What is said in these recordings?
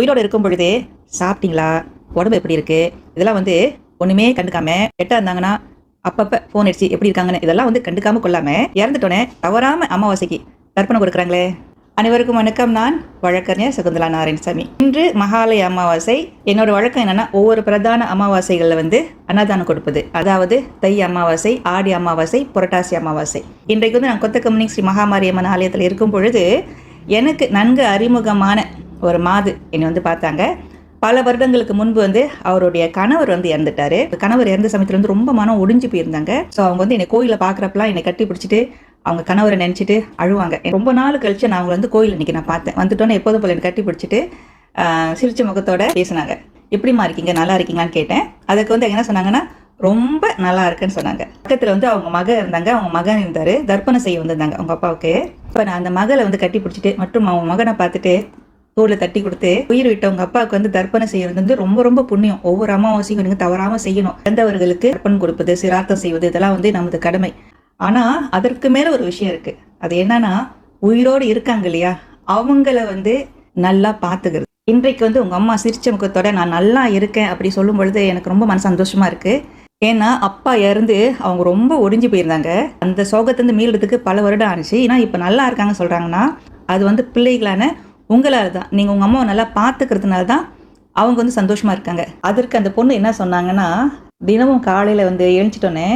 உயிரோடு இருக்கும் பொழுதே சாப்பிட்டீங்களா? உடம்பு எப்படி இருக்கு? இதெல்லாம் வந்து ஒண்ணுமே கண்டுக்காம கெட்டா இருந்தாங்கன்னா அப்பப்ப ஃபோன் அடிச்சு எப்படி இருக்காங்கன்னு இதெல்லாம் வந்து கண்டுக்காம கொள்ளாம இறந்துட்டோன்னே தவறாம அமாவாசைக்கு தர்ப்பணம் கொடுக்குறாங்களே. அனைவருக்கும் வணக்கம். நான் வழக்கறிஞர் சகுந்தலா நாராயணசாமி. இன்று மகாலய அமாவாசை. என்னோட வழக்கம் என்னன்னா ஒவ்வொரு பிரதான அமாவாசைகளில் வந்து அன்னதானம் கொடுப்பது. அதாவது தை அமாவாசை ஆடி அமாவாசை புரட்டாசி அமாவாசை. இன்றைக்கு வந்து நான் கொத்தக்கம்பனி ஸ்ரீ மகாமாரியம்மன் ஆலயத்தில் இருக்கும் பொழுது எனக்கு நன்கு அறிமுகமான ஒரு மாது என்னை வந்து பார்த்தாங்க. பல வருடங்களுக்கு முன்பு வந்து அவருடைய கணவர் வந்து இறந்துட்டாரு. கணவர் இறந்த சமயத்துல வந்து ரொம்ப மனம் ஒடிஞ்சு போயிருந்தாங்க. ஸோ அவங்க வந்து என்னை கோயிலில் பார்க்குறப்பெல்லாம் என்னை கட்டி பிடிச்சிட்டு அவங்க கணவரை நினச்சிட்டு அழுவாங்க. ரொம்ப நாள் கழிச்சு நான் அவங்களை வந்து கோயில் இன்னைக்கு நான் பார்த்தேன். வந்துட்டோன்னே எப்போதும் போல என்னை கட்டி பிடிச்சிட்டு சிரிச்ச முகத்தோட பேசினாங்க. எப்படிம்மா இருக்கீங்க? நல்லா இருக்கீங்களான்னு கேட்டேன். அதுக்கு வந்து என்ன சொன்னாங்கன்னா ரொம்ப நல்லா இருக்குன்னு சொன்னாங்க. பக்கத்தில் வந்து அவங்க மகன் இருந்தாங்க. அவங்க மகன் இருந்தார். தர்ப்பணம் செய்ய வந்திருந்தாங்க அவங்க அப்பாவுக்கு. இப்போ நான் அந்த மகளை வந்து கட்டி பிடிச்சிட்டு மற்றும் அவங்க மகனை பார்த்துட்டு தோலை தட்டி கொடுத்து உயிர் விட்டவங்க அப்பாவுக்கு வந்து தர்ப்பணம் செய்யறது வந்து ரொம்ப ரொம்ப புண்ணியம். ஒவ்வொரு அமாவாசையும் நீங்க தவறாம செய்யணும். இறந்தவர்களுக்கு தர்ப்பணம் கொடுப்பது சிரார்த்தம் செய்வது இதெல்லாம் வந்து நமது கடமை. ஆனா அதற்கு மேல ஒரு விஷயம் இருக்கு. அது என்னன்னா உயிரோடு இருக்காங்க இல்லையா? அவங்கள வந்து நல்லா பாத்துக்கிறது இன்றைக்கு வந்து உங்க அம்மா சிரிச்ச முகத்தோட நான் நல்லா இருக்கேன் அப்படி சொல்லும் பொழுது எனக்கு ரொம்ப மன சந்தோஷமா இருக்கு. ஏன்னா அப்பா இறந்து அவங்க ரொம்ப ஒடிஞ்சு போயிருந்தாங்க. அந்த சோகத்திலிருந்து மீள்றதுக்கு பல வருடம் ஆனிச்சு. ஏன்னா இப்போ நல்லா இருக்காங்க சொல்றாங்கன்னா அது வந்து பிள்ளைகளான உங்களால் தான் நீங்கள் உங்கள் அம்மாவை நல்லா பார்த்துக்கிறதுனால தான் அவங்க வந்து சந்தோஷமாக இருக்காங்க. அதற்கு அந்த பொண்ணு என்ன சொன்னாங்கன்னா தினமும் காலையில் வந்து எழுந்துட்டோன்னே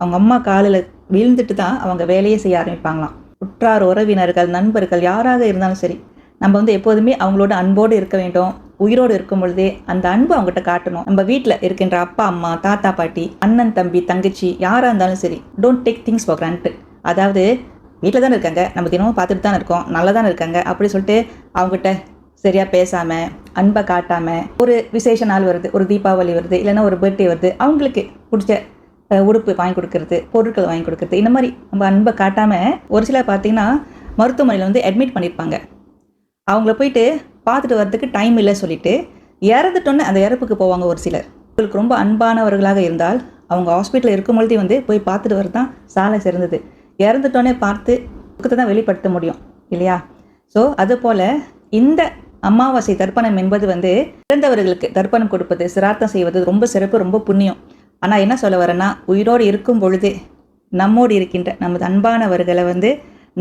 அவங்க அம்மா காலையில் விழுந்துட்டு தான் அவங்க வேலையே செய்ய ஆரம்பிப்பாங்களாம். உற்றார் உறவினர்கள் நண்பர்கள் யாராக இருந்தாலும் சரி நம்ம வந்து எப்போதுமே அவங்களோட அன்போடு இருக்க வேண்டும். உயிரோடு இருக்கும் பொழுதே அந்த அன்பு அவங்ககிட்ட காட்டணும். நம்ம வீட்டில் இருக்கின்ற அப்பா அம்மா தாத்தா பாட்டி அண்ணன் தம்பி தங்கச்சி யாராக இருந்தாலும் சரி don't take things for granted. அதாவது வீட்டில் தானே இருக்காங்க. நம்ம தினமும் பார்த்துட்டு தானே இருக்கோம். நல்லா தானே இருக்காங்க. அப்படி சொல்லிட்டு அவங்ககிட்ட சரியாக பேசாமல் அன்பை காட்டாமல் ஒரு விசேஷ நாள் வருது ஒரு தீபாவளி வருது இல்லைன்னா ஒரு பர்த்டே வருது அவங்களுக்கு பிடிச்ச உடுப்பு வாங்கி கொடுக்கறது பொருட்கள் வாங்கி கொடுக்கறது இந்த மாதிரி நம்ம அன்பை காட்டாமல் ஒரு சிலர் பார்த்தீங்கன்னா மருத்துவமனையில் வந்து அட்மிட் பண்ணியிருப்பாங்க. அவங்கள போயிட்டு பார்த்துட்டு வரதுக்கு டைம் இல்லை சொல்லிட்டு இறந்துட்டோன்னே அந்த இறப்புக்கு போவாங்க ஒரு சிலர். உங்களுக்கு ரொம்ப அன்பானவர்களாக இருந்தால் அவங்க ஹாஸ்பிட்டலில் இருக்கும் பொழுதே வந்து போய் பார்த்துட்டு வரது தான் சாலை சிறந்தது. இறந்துட்டோன்னே பார்த்து துக்கத்தை தான் வெளிப்படுத்த முடியும் இல்லையா? ஸோ அதுபோல் இந்த அமாவாசை தர்ப்பணம் என்பது வந்து இறந்தவர்களுக்கு தர்ப்பணம் கொடுப்பது சிரார்த்தம் செய்வது ரொம்ப சிறப்பு ரொம்ப புண்ணியம். ஆனால் என்ன சொல்ல வரேன்னா உயிரோடு இருக்கும் பொழுது நம்மோடு இருக்கின்ற நமது அன்பானவர்களை வந்து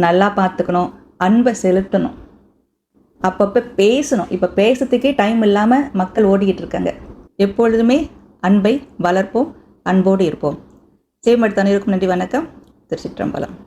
நல்லா பார்த்துக்கணும் அன்பை செலுத்தணும். அப்பப்போ பேசணும். இப்போ பேசுறதுக்கே டைம் இல்லாமல் மக்கள் ஓடிக்கிட்டு இருக்காங்க. எப்பொழுதுமே அன்பை வளர்ப்போம் அன்போடு இருப்போம். சேமடுத்தான இருக்கும் நன்றி வணக்கம். തിരുച്ചിറ്റമ്പലം.